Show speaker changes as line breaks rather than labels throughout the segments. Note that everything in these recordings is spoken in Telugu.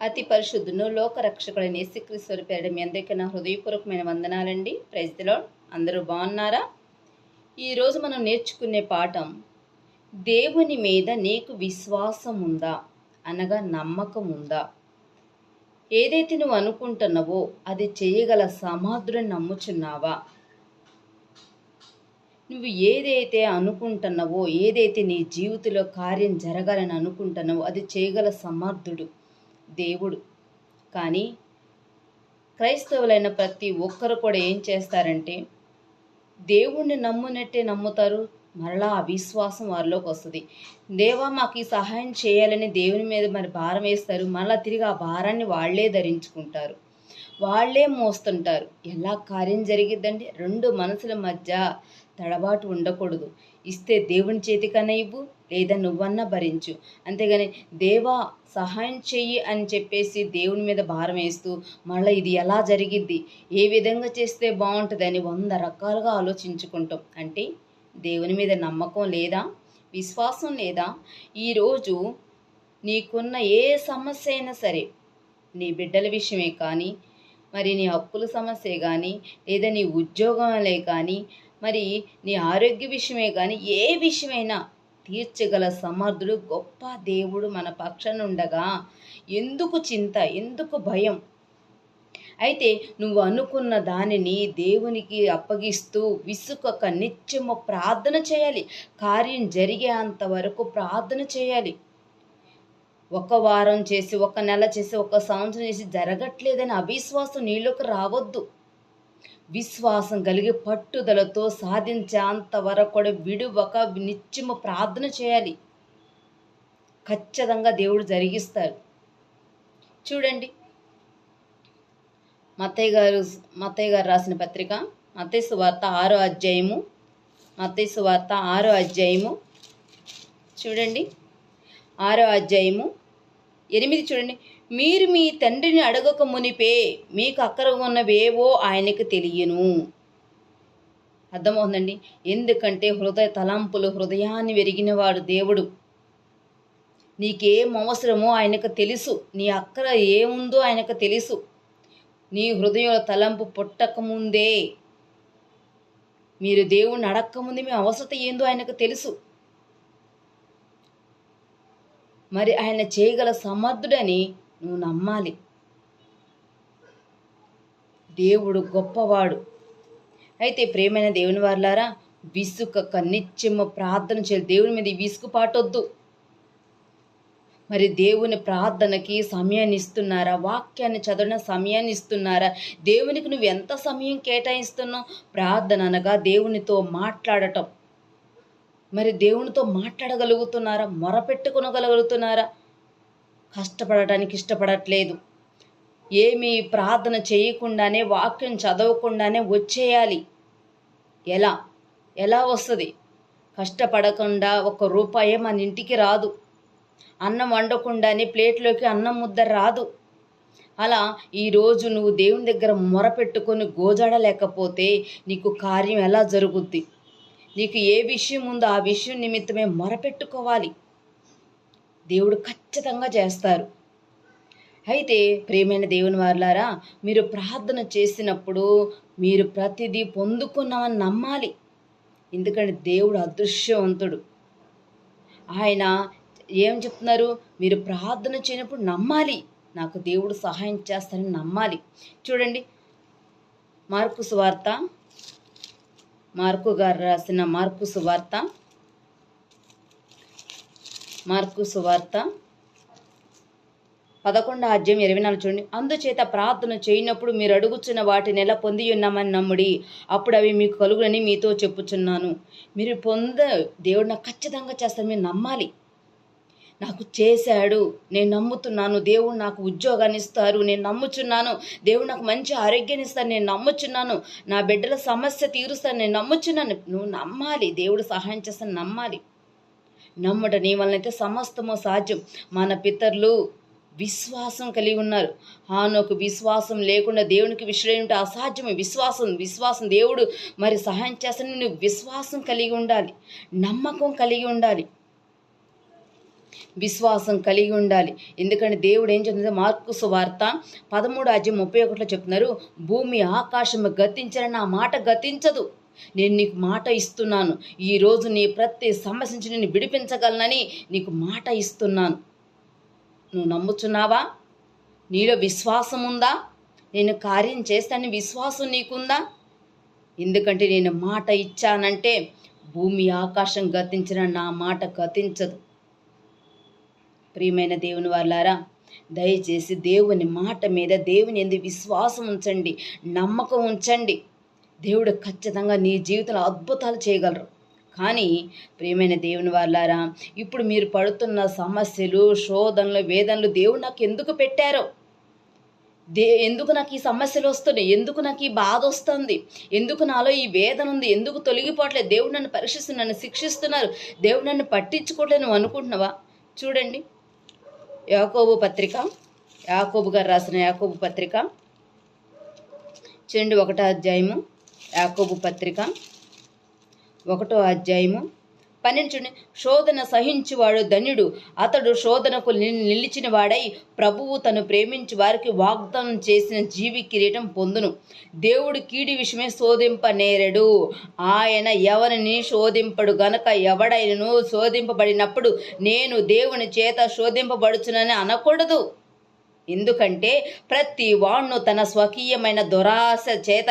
అతి పరిశుద్ధును లోకరక్షకుడైన యేసుక్రీశ్వరి పేరడం మీ అందరికీ నా హృదయపూర్వకమైన వందనాలండి. ప్రైజ్లో అందరూ బాగున్నారా? ఈరోజు మనం నేర్చుకునే పాఠం దేవుని మీద నీకు విశ్వాసం ఉందా? అనగా నమ్మకం ఉందా? ఏదైతే నువ్వు అనుకుంటున్నావో అది చేయగల సమాధుడిని నమ్ముచున్నావా? నువ్వు ఏదైతే అనుకుంటున్నావో ఏదైతే నీ జీవితంలో కార్యం జరగాలని అనుకుంటున్నావో అది చేయగల సమర్థుడు దేవుడు. కానీ క్రైస్తవులైన ప్రతి ఒక్కరు కూడా ఏం చేస్తారంటే దేవుణ్ణి నమ్మునట్టే నమ్ముతారు మరలా అవిశ్వాసం వారిలోకి వస్తుంది. దేవా మాకు ఈ సహాయం చేయాలని దేవుని మీద మరి భారం వేస్తారు మరలా తిరిగి ఆ భారాన్ని వాళ్ళే ధరించుకుంటారు. వాళ్ళే మోస్తుంటారు. ఎలా కార్యం జరిగిద్దండి? రెండు మనసుల మధ్య తడబాటు ఉండకూడదు. ఇస్తే దేవుని చేతికన్నా ఇవ్వు లేదా నువ్వన్నా భరించు. అంతేగాని దేవా సహాయం చెయ్యి అని చెప్పేసి దేవుని మీద భారం వేస్తూ మళ్ళీ ఇది ఎలా జరిగిద్ది? ఏ విధంగా చేస్తే బాగుంటుందని వంద రకాలుగా ఆలోచించుకుంటాం. అంటే దేవుని మీద నమ్మకం లేదా విశ్వాసం లేదా ఈరోజు నీకున్న ఏ సమస్య అయినా సరే నీ బిడ్డల విషయమే కానీ మరి నీ అప్పుల సమస్య కానీ లేదా నీ ఉద్యోగంలే కానీ మరి నీ ఆరోగ్య విషయమే కానీ ఏ విషయమైనా తీర్చగల సమర్థుడు గొప్ప దేవుడు మన పక్షనుండగా. ఎందుకు చింత? ఎందుకు భయం? అయితే నువ్వు అనుకున్న దానిని దేవునికి అప్పగిస్తూ విసుకక నిత్యము ప్రార్థన చేయాలి. కార్యం జరిగేంత వరకు ప్రార్థన చేయాలి. ఒక వారం చేసి ఒక నెల చేసి ఒక సంవత్సరం చేసి జరగట్లేదని అవిశ్వాసం నీలోకి రావద్దు. విశ్వాసం కలిగి పట్టుదలతో సాధించేంత వరకు కూడా విడువక నిత్యము ప్రార్థన చేయాలి. ఖచ్చితంగా దేవుడు జరిగిస్తారు చూడండి. మత్తయ్య గారు మత్తయ్య గారు రాసిన పత్రిక మత్తయ్య సువార్త ఆరో అధ్యాయము మత్తయ్య సువార్త ఆరో అధ్యాయము చూడండి. ఆరో అధ్యాయము ఎనిమిది చూడండి. మీరు మీ తండ్రిని అడగక మునిపే మీకు అక్కర ఉన్నవేవో ఆయనకు తెలియను. అర్థమవుతుందండి? ఎందుకంటే హృదయ తలంపులు హృదయాన్ని వెరిగినవాడు దేవుడు. నీకేం అవసరమో ఆయనకు తెలుసు. నీ అక్కర ఏముందో ఆయనకు తెలుసు. నీ హృదయ తలంపు పుట్టకముందే మీరు దేవుణ్ణి అడక్కముందే మీ అవసరత ఏందో ఆయనకు తెలుసు. మరి ఆయన చేయగల సమర్థుడని నువ్వు నమ్మాలి. దేవుడు గొప్పవాడు. అయితే ప్రేమైన దేవుని వారులారా విసుక నిత్యము ప్రార్థన చేయాలి. దేవుని మీద విసుగు పాటొద్దు. మరి దేవుని ప్రార్థనకి సమయాన్ని ఇస్తున్నారా? వాక్యాన్ని చదవడం సమయాన్ని ఇస్తున్నారా? దేవునికి నువ్వు ఎంత సమయం కేటాయిస్తున్నావు? ప్రార్థన అనగా దేవునితో మాట్లాడటం. మరి దేవునితో మాట్లాడగలుగుతున్నారా? మొరపెట్టుకునగలుగుతున్నారా? కష్టపడటానికి ఇష్టపడట్లేదు. ఏమీ ప్రార్థన చేయకుండానే వాక్యం చదవకుండానే వచ్చేయాలి. ఎలా? ఎలా వస్తుంది? కష్టపడకుండా ఒక రూపాయి మన ఇంటికి రాదు. అన్నం వండకుండానే ప్లేట్లోకి అన్నం ముద్ద రాదు. అలా ఈరోజు నువ్వు దేవుని దగ్గర మొరపెట్టుకొని గోజాడలేకపోతే నీకు కార్యం ఎలా జరుగుద్ది? నీకు ఏ విషయం ఉందో ఆ విషయం నిమిత్తమే మొరపెట్టుకోవాలి దేవుడు ఖచ్చితంగా చేస్తారు. అయితే ప్రేమైన దేవుని వారులారా మీరు ప్రార్థన చేసినప్పుడు మీరు ప్రతిదీ పొందుకున్నామని నమ్మాలి. ఎందుకంటే దేవుడు అదృశ్యవంతుడు ఆయన ఏం చెప్తున్నారు? మీరు ప్రార్థన చేయనప్పుడు నమ్మాలి. నాకు దేవుడు సహాయం చేస్తారని నమ్మాలి. చూడండి మార్కు సువార్త మార్కు గారు రాసిన మార్కు సువార్త మార్కు సువార్త. పదకొండు అధ్యాయం ఇరవై నాలుగు చూడండి. అందుచేత ప్రార్థన చేయనప్పుడు మీరు అడుగుచున్న వాటిని ఎలా పొంది ఉన్నామని నమ్ముడి. అప్పుడు అవి మీకు కలుగునని మీతో చెప్పుచున్నాను. మీరు పొంద దేవుడు నాకు ఖచ్చితంగా చేస్తారు మీరు నమ్మాలి. నాకు చేశాడు నేను నమ్ముతున్నాను. దేవుడు నాకు ఉద్యోగాన్ని ఇస్తారు నేను నమ్ముచున్నాను. దేవుడు నాకు మంచి ఆరోగ్యాన్ని ఇస్తాను నేను నమ్ముచున్నాను. నా బిడ్డల సమస్య తీరుస్తాను నేను నమ్ముచున్నాను. నువ్వు నమ్మాలి దేవుడు సహాయం చేస్తాను నమ్మాలి. నమ్మట నీ వలనైతే సమస్తము సాధ్యం. మన పితరులు విశ్వాసం కలిగి ఉన్నారు. హానోకు విశ్వాసం లేకుండా దేవునికి విషయం అసాధ్యమే. విశ్వాసం విశ్వాసం దేవుడు మరి సహాయం చేస్తాను నువ్వు విశ్వాసం కలిగి ఉండాలి. నమ్మకం కలిగి ఉండాలి. విశ్వాసం కలిగి ఉండాలి. ఎందుకంటే దేవుడు ఏం చెప్తుంది మార్కు వార్త పదమూడు అధ్యయం ముప్పై ఒకటిలో చెప్తున్నారు భూమి ఆకాశం గతించిన నా మాట గతించదు. నేను నీకు మాట ఇస్తున్నాను. ఈరోజు నీ ప్రతి సమస్య నుంచి నేను విడిపించగలనని నీకు మాట ఇస్తున్నాను. నువ్వు నమ్ముచున్నావా? నీలో విశ్వాసం ఉందా? నేను కార్యం చేస్తానని విశ్వాసం నీకుందా? ఎందుకంటే నేను మాట ఇచ్చానంటే భూమి ఆకాశం గతించిన నా మాట గతించదు. ప్రియమైన దేవుని వాళ్ళారా దయచేసి దేవుని మాట మీద దేవుని ఎందు విశ్వాసం ఉంచండి. నమ్మకం ఉంచండి. దేవుడు ఖచ్చితంగా నీ జీవితంలో అద్భుతాలు చేయగలరు. కానీ ప్రియమైన దేవుని వాళ్ళారా ఇప్పుడు మీరు పడుతున్న సమస్యలు శోధనలు వేదనలు దేవుడు నాకు ఎందుకు పెట్టారో? దే ఎందుకు నాకు ఈ సమస్యలు వస్తున్నాయి? ఎందుకు నాకు ఈ బాధ వస్తుంది? ఎందుకు నాలో ఈ వేదన ఉంది? ఎందుకు తొలగిపోవట్లేదు? దేవుడు నన్ను పరీక్షిస్తు నన్ను శిక్షిస్తున్నారు. దేవుడు నన్ను పట్టించుకోవట్లేదు. నువ్వు అనుకుంటున్నావా? చూడండి. యాకోబు పత్రిక యాకోబు గారు రాసిన యాకోబు పత్రిక చూడండి ఒకటో అధ్యాయము. యాకోబు పత్రిక ఒకటో అధ్యాయము. పన్నెండు శోధన సహించువాడు ధన్యుడు. అతడు శోధనకు నిల్- నిలిచిన వాడై ప్రభువు తను ప్రేమించి వారికి వాగ్దానం చేసిన జీవి కిరీటం పొందును. దేవుడు కీడి విషయమే శోధింపనేరడు. ఆయన ఎవరిని శోధింపడు గనక ఎవడైనను శోధింపబడినప్పుడు నేను దేవుని చేత శోధింపబడుచునని అనకూడదు. ఎందుకంటే ప్రతి వాణ్ణు తన స్వకీయమైన దురాశ చేత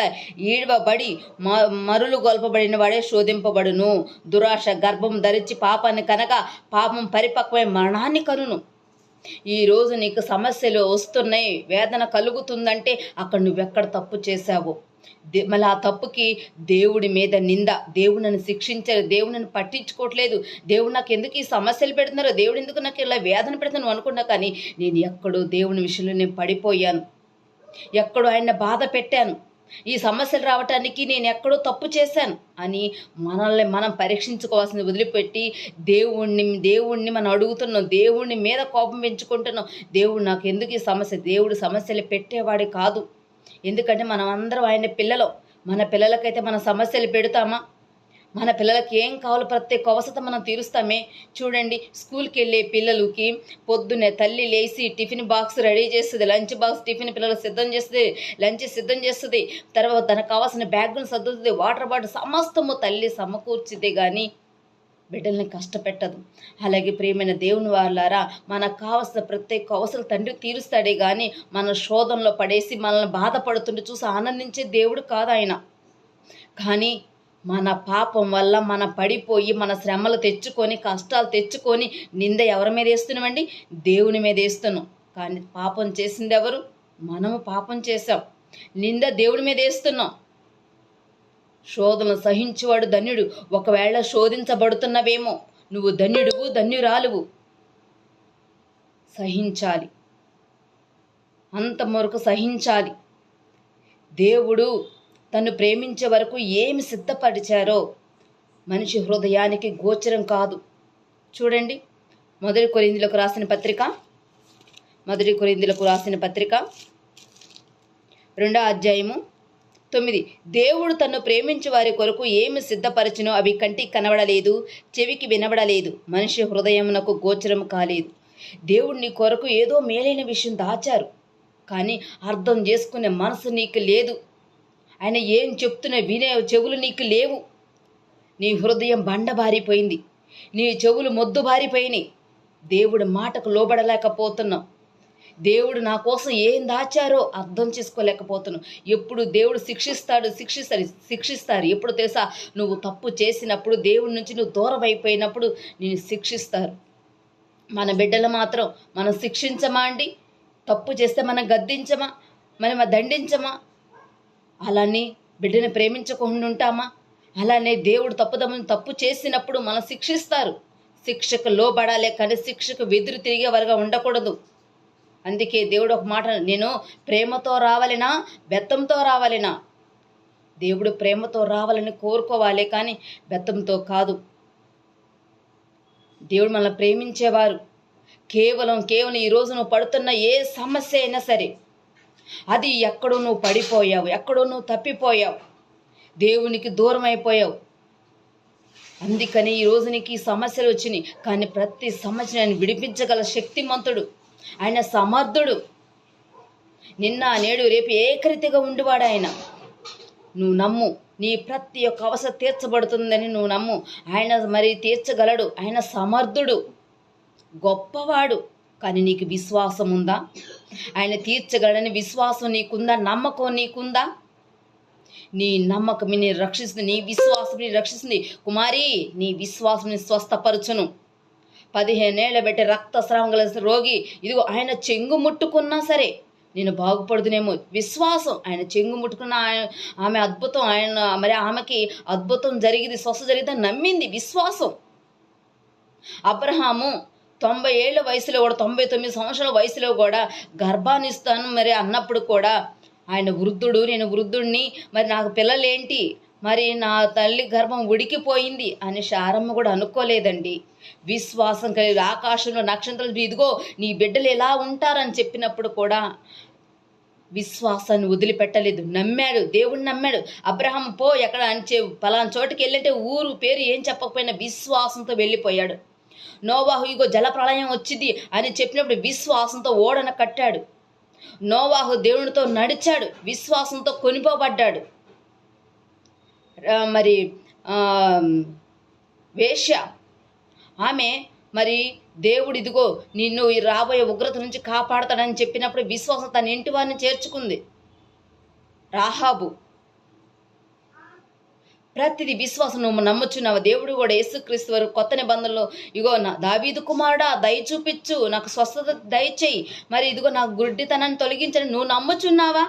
ఈడవబడి మ మరులు గొల్పబడిన వాడే శోధింపబడును. దురాశ గర్భం ధరించి పాపాన్ని కనుక పాపం పరిపక్వమై మరణాన్ని కనును. ఈ రోజు నీకు సమస్యలు వస్తున్నాయి. వేదన కలుగుతుందంటే అక్కడ నువ్వెక్కడ తప్పు చేశావు? మళ్ళీ ఆ తప్పుకి దేవుడి మీద నింద దేవుడు నన్ను శిక్షించారు దేవుడు నన్ను పట్టించుకోవట్లేదు. దేవుడు నాకు ఎందుకు ఈ సమస్యలు పెడుతున్నారో దేవుడు ఎందుకు నాకు ఇలా వేదన పెడుతున్నాను అనుకున్నా కానీ నేను ఎక్కడో దేవుని విషయంలో నేను పడిపోయాను. ఎక్కడో ఆయన బాధ పెట్టాను. ఈ సమస్యలు రావటానికి నేను ఎక్కడో తప్పు చేశాను అని మనల్ని మనం పరీక్షించుకోవాల్సింది వదిలిపెట్టి దేవుణ్ణి దేవుణ్ణి మనం అడుగుతున్నాం దేవుణ్ణి మీద కోపం పెంచుకుంటున్నాం. దేవుడు నాకు ఎందుకు ఈ సమస్య దేవుడు సమస్యలు పెట్టేవాడే కాదు. ఎందుకంటే మనం అందరం ఆయన పిల్లలు. మన పిల్లలకైతే మన సమస్యలు పెడతామా? మన పిల్లలకి ఏం కావాలో ప్రతి ఒక్క అవసరం మనం తీరుస్తామే. చూడండి స్కూల్కి వెళ్ళే పిల్లలకి పొద్దున్నే తల్లి లేచి టిఫిన్ బాక్స్ రెడీ చేస్తుంది లంచ్ బాక్స్ టిఫిన్ పిల్లలకు సిద్ధం చేస్తుంది లంచ్ సిద్ధం చేస్తుంది. తర్వాత తనకు కావాల్సిన బ్యాగ్ను సర్దుతుంది వాటర్ బాటిల్ సమస్తము తల్లి సమకూర్చితే కానీ బిడ్డల్ని కష్టపెట్టదు. అలాగే ప్రియమైన దేవుని వాళ్ళారా మనకు కావలసిన ప్రత్యేక అవసరం తండ్రి తీరుస్తాడే కానీ మన శోధంలో పడేసి మనల్ని బాధపడుతుంటే చూసి ఆనందించే దేవుడు కాదు ఆయన. కానీ మన పాపం వల్ల మన పడిపోయి మన శ్రమలు తెచ్చుకొని కష్టాలు తెచ్చుకొని నింద ఎవరి మీద వేస్తున్నామండి? దేవుని మీద వేస్తున్నాం. కానీ పాపం చేసింది ఎవరు? మనము పాపం చేసాం నింద దేవుడి మీద వేస్తున్నాం. శోధన సహించువాడు ధన్యుడు. ఒకవేళ శోధించబడుతున్నవేమో నువ్వు ధన్యుడువు ధన్యురాలువు. సహించాలి. అంత అంతవరకు సహించాలి. దేవుడు తను ప్రేమించే వరకు ఏమి సిద్ధపరిచారో మనిషి హృదయానికి గోచరం కాదు. చూడండి మొదటి కొరిందులకు రాసిన పత్రిక మొదటి కొరిందులకు రాసిన పత్రిక రెండో అధ్యాయము తొమ్మిది. దేవుడు తన్ను ప్రేమించు వారి కొరకు ఏమి సిద్ధపరచునో అవి కంటికి కనబడలేదు చెవికి వినబడలేదు మనిషి హృదయమునకు గోచరం కాలేదు. దేవుడు నీ కొరకు ఏదో మేలైన విషయం దాచారు కానీ అర్థం చేసుకునే మనసు నీకు లేదు. ఆయన ఏం చెప్తున్నా వినే చెవులు నీకు లేవు. నీ హృదయం బండబారిపోయింది నీ చెవులు మొద్దు బారిపోయినాయి దేవుడి మాటకు లోబడలేకపోతున్నావు. దేవుడు నా కోసం ఏం దాచారో అర్థం చేసుకోలేకపోతున్నావు ఎప్పుడు దేవుడు శిక్షిస్తాడు శిక్షిస్తారు శిక్షిస్తారు. ఎప్పుడు తెలుసా? నువ్వు తప్పు చేసినప్పుడు దేవుడి నుంచి నువ్వు దూరం అయిపోయినప్పుడు నేను శిక్షిస్తారు. మన బిడ్డలు మాత్రం మనం శిక్షించమా అండి? తప్పు చేస్తే మనం గద్దించమా? మనం దండించమా? అలానే బిడ్డని ప్రేమించకుండా ఉంటామా? అలానే దేవుడు తప్పుదమ్మని తప్పు చేసినప్పుడు మనం శిక్షిస్తారు. శిక్షకు లోబడాలే కానీ శిక్షకు వెదురు తిరిగే వారుగా ఉండకూడదు. అందుకే దేవుడు ఒక మాట నేను ప్రేమతో రావాలినా బెత్తంతో రావాలినా? దేవుడు ప్రేమతో రావాలని కోరుకోవాలి కానీ బెత్తంతో కాదు. దేవుడు మనల్ని ప్రేమించేవారు. కేవలం కేవలం ఈరోజు నువ్వు పడుతున్న ఏ సమస్య అయినా సరే అది ఎక్కడో నువ్వు పడిపోయావు ఎక్కడో నువ్వు తప్పిపోయావు దేవునికి దూరం అయిపోయావు. అందుకని ఈ నీకు ఈ సమస్యలు వచ్చినాయి కానీ ప్రతి సమస్య నేను విడిపించగల శక్తిమంతుడు. ఆయన సమర్థుడు. నిన్న నేడు రేపు ఏకరీతిగా ఉండివాడు ఆయన. నువ్వు నమ్ము నీ ప్రతి ఒక్క అవసరం తీర్చబడుతుందని నువ్వు నమ్ము. ఆయన మరి తీర్చగలడు ఆయన సమర్థుడు. గొప్పవాడు కానీ నీకు విశ్వాసం ఉందా? ఆయన తీర్చగలని విశ్వాసం నీకుందా? నమ్మకం నీకుందా? నీ నమ్మకం నీ రక్షిస్తుంది నీ విశ్వాసం నీ రక్షిస్తుంది. కుమారి నీ విశ్వాసం స్వస్థపరచును. పదిహేనేళ్ళ బట్టి రక్తస్రావం గల రోగి. ఇదిగో ఆయన చెంగు ముట్టుకున్నా సరే నేను బాగుపడుదునేమో. విశ్వాసం. ఆయన చెంగు ముట్టుకున్న ఆయన ఆమె అద్భుతం. ఆయన మరి ఆమెకి అద్భుతం జరిగింది స్వస్థ జరిగిందని నమ్మింది. విశ్వాసం. అబ్రహాము తొంభై ఏళ్ళ వయసులో కూడా తొంభై తొమ్మిది సంవత్సరాల వయసులో కూడా గర్భాన్నిస్తాను మరి అన్నప్పుడు కూడా ఆయన వృద్ధుడు నేను వృద్ధుడిని మరి నాకు పిల్లలేంటి? మరి నా తల్లి గర్భం ఉడికిపోయింది అని శారమ్మ కూడా అనుకోలేదండి. విశ్వాసం కలిగి ఆకాశంలో నక్షత్రాలు ఇదిగో నీ బిడ్డలు ఎలా ఉంటారని చెప్పినప్పుడు కూడా విశ్వాసాన్ని వదిలిపెట్టలేదు. నమ్మాడు దేవుడిని నమ్మాడు. అబ్రహం పో ఎక్కడ అని చె పలానా చోటుకి వెళ్ళంటే ఊరు పేరు ఏం చెప్పకపోయినా విశ్వాసంతో వెళ్ళిపోయాడు. నోవాహు ఇగో జలప్రళయం వచ్చింది అని చెప్పినప్పుడు విశ్వాసంతో ఓడన కట్టాడు. నోవాహు దేవునితో నడిచాడు. విశ్వాసంతో కొనిపోబడ్డాడు మరి వేష్య వేశ్య ఆమె మరి దేవుడు ఇదిగో నిన్ను ఈ రాబోయే ఉగ్రత నుంచి కాపాడతాడని చెప్పినప్పుడు విశ్వాసం తన ఇంటి వారిని చేర్చుకుంది. రాహాబు. ప్రతిది విశ్వాసం నువ్వు నమ్ముచున్నావు? దేవుడు కూడా యేసుక్రీస్తు వారు కొత్త నిబంధనలో ఇగో నా దావీదు కుమారుడా దయ చూపించు నాకు స్వస్థత దయచేయి. మరి ఇదిగో నా గుడ్డితనాన్ని తొలగించని నువ్వు నమ్ముచున్నావా?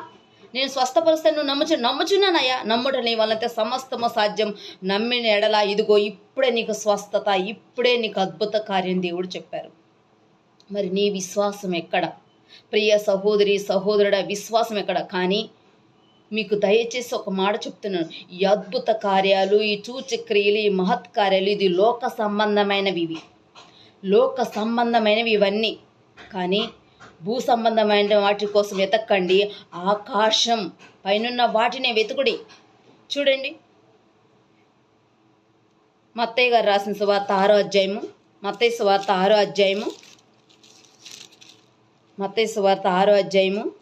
నేను స్వస్థపరుస్తాను నమ్ముచు నమ్ముచున్నానయ్యా. నమ్ముట నీ వల్లంటే సమస్తము సాధ్యం. నమ్మిన ఎడల ఇదిగో ఇప్పుడే నీకు స్వస్థత ఇప్పుడే నీకు అద్భుత కార్యం దేవుడు చెప్పారు. మరి నీ విశ్వాసం ఎక్కడ? ప్రియ సహోదరి సహోదరుడ విశ్వాసం ఎక్కడ? కానీ మీకు దయచేసి ఒక మాట చెప్తున్నాను. ఈ అద్భుత కార్యాలు ఈ సూచక్రియలు ఈ మహత్ కార్యాలు ఇది లోక సంబంధమైనవి ఇవి. లోక సంబంధమైనవి ఇవన్నీ. కానీ భూ సంబంధమైన వాటి కోసం వెతకండి. ఆకాశం పైనున్న వాటినే వెతుకుడి. చూడండి. మత్తయ్య గారు రాసిన సువార్త ఆరో అధ్యాయము. మత్తయ్య సువార్త ఆరో అధ్యాయము. మత్తయ్య సువార్త ఆరో అధ్యాయము.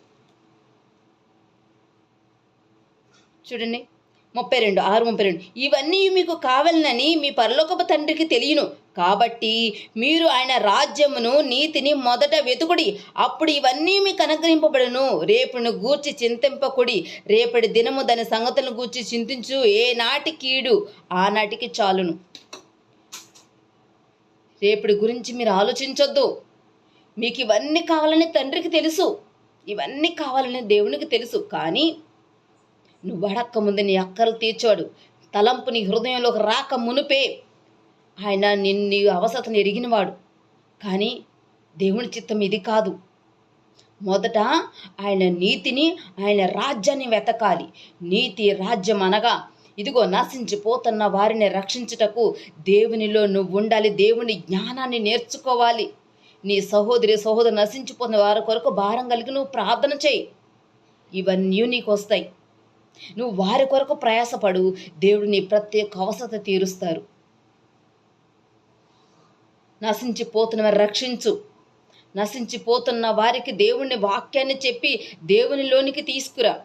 చూడండి. ముప్పై రెండు ఆరు ముప్పై రెండు. ఇవన్నీ మీకు కావాలనని మీ పరలోకపు తండ్రికి తెలియను. కాబట్టి మీరు ఆయన రాజ్యమును నీతిని మొదట వెతుకుడి. అప్పుడు ఇవన్నీ మీకు అనుగ్రహింపబడును రేపును గూర్చి చింతింపకుడి. రేపటి దినము దాని సంగతులను గూర్చి చింతించు. ఏనాటి కీడు ఆనాటికి చాలును. రేపటి గురించి మీరు ఆలోచించొద్దు. మీకు ఇవన్నీ కావాలని తండ్రికి తెలుసు. ఇవన్నీ కావాలని దేవునికి తెలుసు. కానీ నువ్వు అడక్క ముందు నీ అక్కలు తీర్చాడు. తలంపు నీ హృదయంలోకి రాక మునుపే. ఆయన నిన్ను నీ ఎరిగినవాడు. కానీ దేవుని చిత్తం ఇది కాదు. మొదట ఆయన నీతిని ఆయన రాజ్యాన్ని వెతకాలి. నీతి రాజ్యం అనగా ఇదిగో నశించిపోతున్న వారిని రక్షించుటకు దేవునిలో నువ్వు ఉండాలి. దేవుని జ్ఞానాన్ని నేర్చుకోవాలి. నీ సహోదరి సహోదరు నశించిపోతున్న వారి కొరకు భారం కలిగి నువ్వు ప్రార్థన చేయి. ఇవన్నీ నీకు వస్తాయి. నువ్వు వారి కొరకు ప్రయాసపడు. దేవుడు నీ ప్రత్యేక అవసరత తీరుస్తారు. నశించిపోతున్న వారిని రక్షించు. నశించిపోతున్న వారికి దేవుని వాక్యాన్ని చెప్పి దేవునిలోనికి తీసుకురా.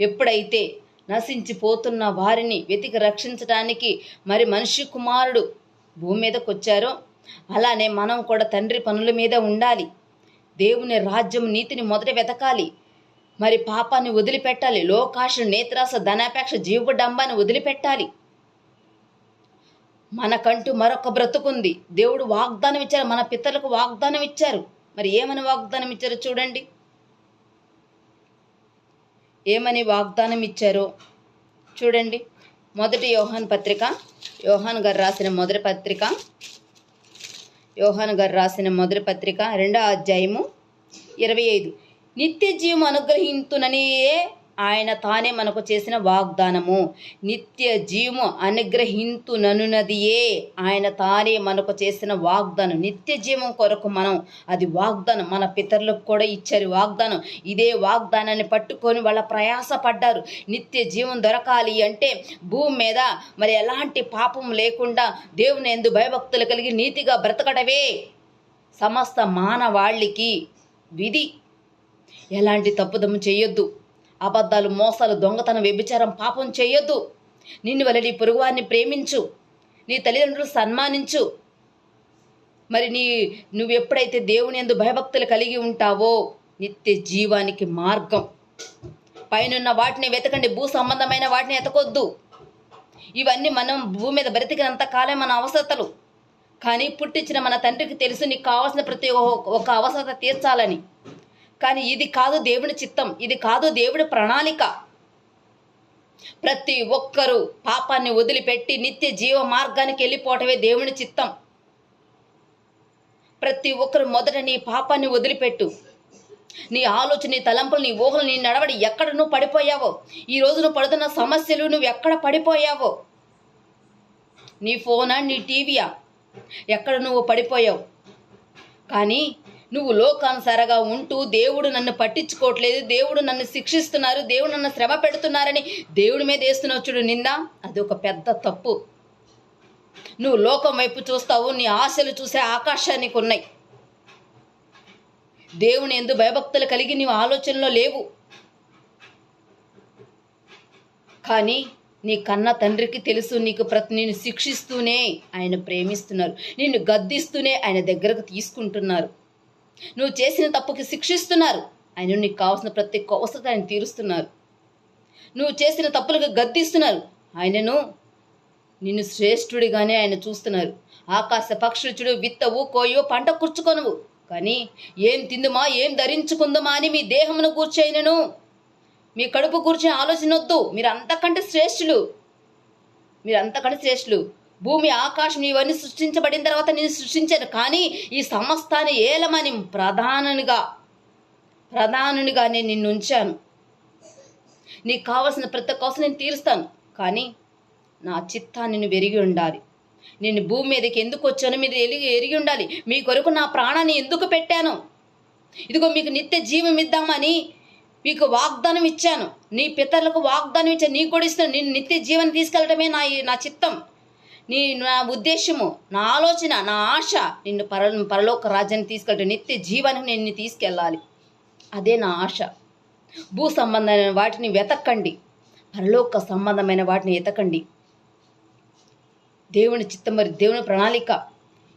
ఎప్పుడైతే నశించిపోతున్న వారిని వెతికి రక్షించడానికి మరి మనిషి కుమారుడు భూమి మీదకు వచ్చారో అలానే మనం కూడా తండ్రి పనుల మీద ఉండాలి. దేవుని రాజ్యం నీతిని మొదట వెతకాలి. మరి పాపాన్ని వదిలిపెట్టాలి. లోకాశ నేత్రాస ధనాపేక్ష జీవడంబాన్ని వదిలిపెట్టాలి. మనకంటూ మరొక బ్రతుకుంది. దేవుడు వాగ్దానం ఇచ్చారు మన పితరులకు వాగ్దానం ఇచ్చారు మరి ఏమని వాగ్దానం ఇచ్చారో చూడండి. ఏమని వాగ్దానం ఇచ్చారో చూడండి. మొదటి యోహాన్ పత్రిక యోహాన్ గారు రాసిన మొదటి పత్రిక యోహాన్ గారు రాసిన మొదటి పత్రిక రెండో అధ్యాయము ఇరవై ఐదు. నిత్య జీవం అనుగ్రహింతుననియే ఆయన తానే మనకు చేసిన వాగ్దానము. నిత్య జీవము అనుగ్రహింతుననున్నదియే ఆయన తానే మనకు చేసిన వాగ్దానం. నిత్య జీవం కొరకు మనం అది వాగ్దానం. మన పితరులకు కూడా ఇచ్చారు వాగ్దానం. ఇదే వాగ్దానాన్ని పట్టుకొని వాళ్ళ ప్రయాస పడ్డారు. నిత్య జీవం దొరకాలి అంటే భూమి మీద మరి ఎలాంటి పాపం లేకుండా దేవుని ఎందు భయభక్తులు కలిగి నీతిగా బ్రతకడవే సమస్త మానవాళికి విధి. ఎలాంటి తప్పుదము చేయొద్దు. అబద్ధాలు మోసాలు దొంగతనం వ్యభిచారం పాపం చేయొద్దు. నిన్ను వల్ల నీ పొరుగువారిని ప్రేమించు. నీ తల్లిదండ్రులు సన్మానించు. మరి నీ నువ్వు ఎప్పుడైతే దేవుని ఎందు భయభక్తులు కలిగి ఉంటావో నిత్య జీవానికి మార్గం. పైనున్న వాటిని వెతకండి భూ సంబంధమైన వాటిని ఎతకొద్దు. ఇవన్నీ మనం భూమి మీద బ్రతికినంత కాలే మన అవసరతలు. కానీ పుట్టించిన మన తండ్రికి తెలుసు నీకు కావాల్సిన ప్రతి ఒ- ఒక అవసరత తీర్చాలని. కానీ ఇది కాదు దేవుని చిత్తం ఇది కాదు దేవుడి ప్రణాళిక. ప్రతి ఒక్కరూ పాపాన్ని వదిలిపెట్టి నిత్య జీవ మార్గానికి వెళ్ళిపోవటమే దేవుని చిత్తం. ప్రతి ఒక్కరు మొదట నీ పాపాన్ని వదిలిపెట్టు. నీ ఆలోచన నీ తలంపులు నీ ఊహలు నీ నడవడి ఎక్కడ నువ్వు పడిపోయావో ఈ రోజు నువ్వు పడుతున్న సమస్యలు నువ్వు ఎక్కడ పడిపోయావో. నీ ఫోనా నీ టీవీయా? ఎక్కడ నువ్వు పడిపోయావు? కానీ నువ్వు లోకానుసారగా ఉంటూ దేవుడు నన్ను పట్టించుకోవట్లేదు దేవుడు నన్ను శిక్షిస్తున్నారు దేవుడు నన్ను శ్రమ పెడుతున్నారని దేవుడి మీద వేస్తున్నావు చూడు నింద అది ఒక పెద్ద తప్పు. నువ్వు లోకం వైపు చూస్తావు నీ ఆశలు చూసే ఆకాశానికి ఉన్నాయి. దేవుని ఎందు భయభక్తులు కలిగి నీవు ఆలోచనలో లేవు. కానీ నీ కన్న తండ్రికి తెలుసు నీకు ప్రతి నిన్ను శిక్షిస్తూనే ఆయన ప్రేమిస్తున్నారు నిన్ను గద్దిస్తూనే ఆయన దగ్గరకు తీసుకుంటున్నారు. నువ్వు చేసిన తప్పుకి శిక్షిస్తున్నారు. ఆయన నీకు కావాల్సిన ప్రతి అవసరం ఆయన తీరుస్తున్నారు. నువ్వు చేసిన తప్పులకు గద్దిస్తున్నారు. ఆయనను నిన్ను శ్రేష్ఠుడిగానే ఆయన చూస్తున్నారు. ఆకాశ పక్షుచుడు విత్తవు కోయో పంట కూర్చుకొనవు కానీ ఏం తిందుమా ఏం ధరించుకుందమా అని మీ దేహమును కూర్చైనను మీ కడుపు కూర్చొని ఆలోచన వద్దు మీరు అంతకంటే శ్రేష్ఠులు. మీరు అంతకంటే శ్రేష్ఠులు. భూమి ఆకాశం ఇవన్నీ సృష్టించబడిన తర్వాత నేను సృష్టించాను. కానీ ఈ సమస్తాన్ని ఏలమని ప్రధానునిగా ప్రధానునిగా నేను నిన్ను ఉంచాను. నీకు కావలసిన ప్రతి ఒక్క నేను తీరుస్తాను. కానీ నా చిత్తాన్ని నువ్వు ఎరిగి ఉండాలి. నేను భూమి మీదకి ఎందుకు వచ్చానో మీరు ఎరిగి ఎరిగి ఉండాలి. మీ కొరకు నా ప్రాణాన్ని ఎందుకు పెట్టాను? ఇదిగో మీకు నిత్య జీవం ఇద్దామని మీకు వాగ్దానం ఇచ్చాను. నీ పితరులకు వాగ్దానం ఇచ్చాను. నీకు కూడా ఇస్తాను నేను నిత్య జీవనం తీసుకెళ్ళడమే నా నా చిత్తం. నీ నా ఉద్దేశము నా ఆలోచన నా ఆశ నిన్ను పర పరలోక రాజ్యాన్ని తీసుకెళ్తే నిత్య జీవానికి నేను నిన్ను తీసుకెళ్ళాలి. అదే నా ఆశ. భూ సంబంధమైన వాటిని వెతకండి. పరలోక సంబంధమైన వాటిని వెతకండి. దేవుని చిత్తం మరి దేవుని ప్రణాళిక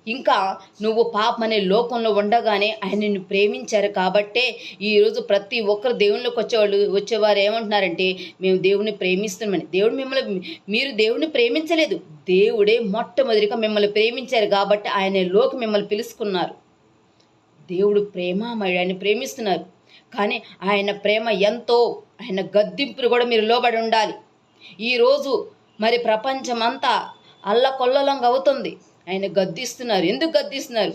ఇంకా నువ్వు పాపం అనే లోకంలో ఉండగానే ఆయన నిన్ను ప్రేమించారు కాబట్టే ఈరోజు ప్రతి ఒక్కరు దేవుళ్ళకి వచ్చేవాళ్ళు వచ్చేవారు ఏమంటున్నారంటే మేము దేవుని ప్రేమిస్తున్నామని. దేవుడు మిమ్మల్ని మీరు దేవుని ప్రేమించలేదు. దేవుడే మొట్టమొదటిగా మిమ్మల్ని ప్రేమించారు కాబట్టి ఆయన లోకి మిమ్మల్ని పిలుచుకున్నారు దేవుడు ప్రేమామయుడు ఆయన ప్రేమిస్తున్నారు. కానీ ఆయన ప్రేమ ఎంతో ఆయన గద్దింపులు కూడా మీరు లోబడి ఉండాలి. ఈరోజు మరి ప్రపంచమంతా అల్లకొల్లలంగా అవుతుంది. ఆయన గద్దిస్తున్నారు. ఎందుకు గద్దిస్తున్నారు?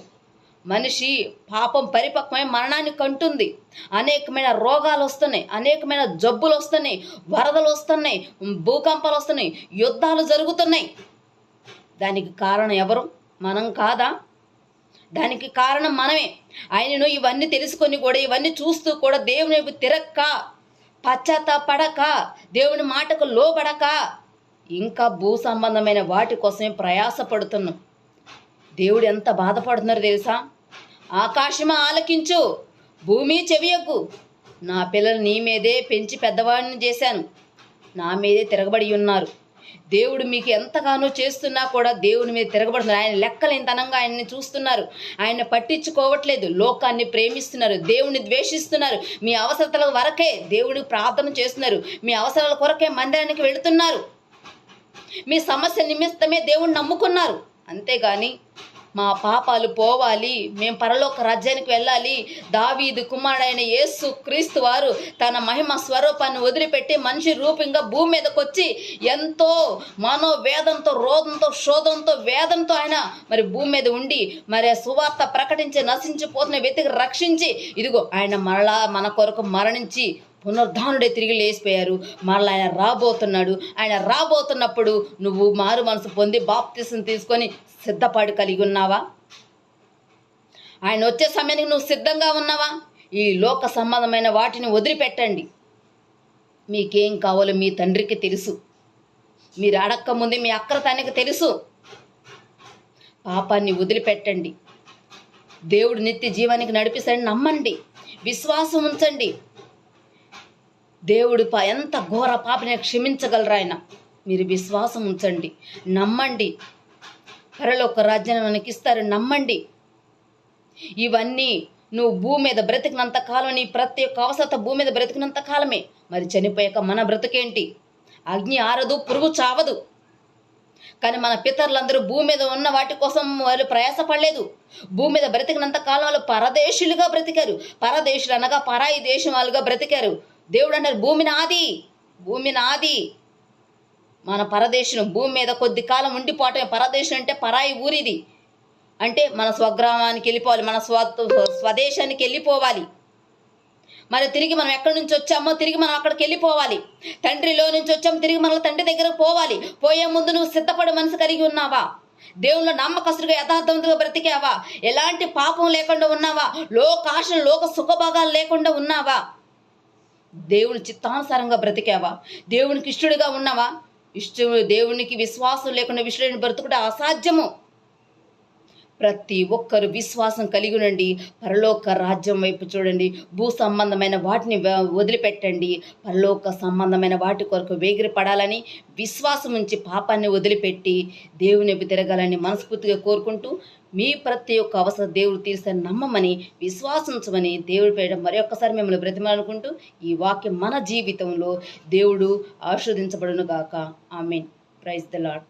మనిషి పాపం పరిపక్వమై మరణాన్ని కంటుంది. అనేకమైన రోగాలు వస్తున్నాయి. అనేకమైన జబ్బులు వస్తున్నాయి. వరదలు వస్తున్నాయి. భూకంపాలు వస్తున్నాయి. యుద్ధాలు జరుగుతున్నాయి. దానికి కారణం ఎవరు? మనం కాదా? దానికి కారణం మనమే. ఆయనను ఇవన్నీ తెలుసుకొని కూడా ఇవన్నీ చూస్తూ కూడా దేవుని వైపు తిరక్క పశ్చాత్తాపడక దేవుని మాటకు లోబడక ఇంకా భూ సంబంధమైన వాటి కోసమే ప్రయాసపడుతున్నాం. దేవుడు ఎంత బాధపడుతున్నారో తెలుసా? ఆకాశమా ఆలకించు భూమి చెవియకు నా పిల్లలు నీ మీదే పెంచి పెద్దవాడిని చేశాను. నా మీదే తిరగబడి ఉన్నారు. దేవుడు మీకు ఎంతగానో చేస్తున్నా కూడా దేవుని మీద తిరగబడుతున్నారు. ఆయన లెక్కలేనితనంగా ఆయన్ని చూస్తున్నారు. ఆయన పట్టించుకోవట్లేదు. లోకాన్ని ప్రేమిస్తున్నారు. దేవుని ద్వేషిస్తున్నారు. మీ అవసరతల వరకే దేవుడికి ప్రార్థన చేస్తున్నారు. మీ అవసరాల కొరకే మందిరానికి వెళుతున్నారు. మీ సమస్య నిమిత్తమే దేవుణ్ణి నమ్ముకున్నారు. అంతేగాని మా పాపాలు పోవాలి మేము పరలోక రాజ్యానికి వెళ్ళాలి. దావీదు కుమారుడైన యేసు క్రీస్తు వారు తన మహిమ స్వరూపాన్ని వదిలిపెట్టి మనిషి రూపంగా భూమి మీదకి వచ్చి ఎంతో మనోవేదంతో రోదంతో శోధంతో వేదంతో ఆయన మరి భూమి మీద ఉండి మరి సువార్త ప్రకటించి నశించిపోతున్న వ్యక్తికి రక్షించి ఇదిగో ఆయన మరలా మన కొరకు మరణించి పునరుద్ధానుడే తిరిగి లేచిపోయారు. మళ్ళీ ఆయన రాబోతున్నాడు. ఆయన రాబోతున్నప్పుడు నువ్వు మారు మనసు పొంది బాప్తిసం తీసుకొని సిద్ధపాటు కలిగి ఉన్నావా? ఆయన వచ్చే సమయానికి నువ్వు సిద్ధంగా ఉన్నావా? ఈ లోక సంబంధమైన వాటిని వదిలిపెట్టండి. మీకేం కావాలో మీ తండ్రికి తెలుసు. మీరు అడక్క ముందే మీ అక్కర తనకి తెలుసు. పాపాన్ని వదిలిపెట్టండి. దేవుడు నిత్య జీవానికి నడిపిస్తాడని నమ్మండి. విశ్వాసం ఉంచండి. దేవుడు ఎంత ఘోర పాపని క్షమించగలరు ఆయన? మీరు విశ్వాసం ఉంచండి. నమ్మండి. పరలోక రాజ్యాన్ని మనకి ఇస్తారు. నమ్మండి. ఇవన్నీ నువ్వు భూమి మీద బ్రతికినంత కాలం నీ ప్రతి ఒక్క అవసరత భూమి మీద బ్రతికినంత కాలమే. మరి చనిపోయాక మన బ్రతికేంటి? అగ్ని ఆరదు పురుగు చావదు. కానీ మన పితరులందరూ భూమి మీద ఉన్న వాటి కోసం వాళ్ళు ప్రయాసపడలేదు. భూమి మీద బ్రతికినంత కాలం వాళ్ళు పరదేశులుగా బ్రతికారు. పరదేశులు అనగా పరాయి దేశం వాళ్ళుగా బ్రతికారు. దేవుడు అన్నారు భూమి నాది భూమి నాది. మన పరదేశం భూమి మీద కొద్ది కాలం ఉండిపోవటమే. పరదేశం అంటే పరాయి ఊరిది. అంటే మన స్వగ్రామానికి వెళ్ళిపోవాలి మన స్వ స్వదేశానికి వెళ్ళిపోవాలి. మరి తిరిగి మనం ఎక్కడి నుంచి వచ్చామో తిరిగి మనం అక్కడికి వెళ్ళిపోవాలి. తండ్రిలో నుంచి వచ్చాము తిరిగి మన తండ్రి దగ్గరకు పోవాలి. పోయే ముందు నువ్వు సిద్ధపడే మనసు కలిగి ఉన్నావా? దేవుళ్ళ నమ్మకస్తుడిగా యథార్థవంతుగా బ్రతికావా? ఎలాంటి పాపం లేకుండా ఉన్నావా? లోకాశలు లోక సుఖభాగాలు లేకుండా ఉన్నావా? దేవుని చిత్తానుసారంగా బ్రతికావా? దేవునికి ఇష్టడుగా ఉన్నావా? ఇష్టం దేవునికి విశ్వాసం లేకుండా విష్ణుడిని బ్రతుకుట అసాధ్యము. ప్రతి ఒక్కరు విశ్వాసం కలిగి ఉండండి. పరలోక రాజ్యం వైపు చూడండి. భూ సంబంధమైన వాటిని వదిలిపెట్టండి. పరలోక సంబంధమైన వాటి కొరకు వేగిరి పడాలని విశ్వాసం ఉంచి పాపాన్ని వదిలిపెట్టి దేవుని తిరగాలని మనస్ఫూర్తిగా కోరుకుంటూ మీ ప్రతి ఒక్క అవసరం దేవుడు తీర్చని నమ్మమని విశ్వాసించమని దేవుడి పేడ మరి ఒక్కసారి మిమ్మల్ని బ్రతిమాలనుకుంటూ ఈ వాక్యం మన జీవితంలో దేవుడు ఆస్వాదించబడును గాక. ఆమెన్. Praise the lord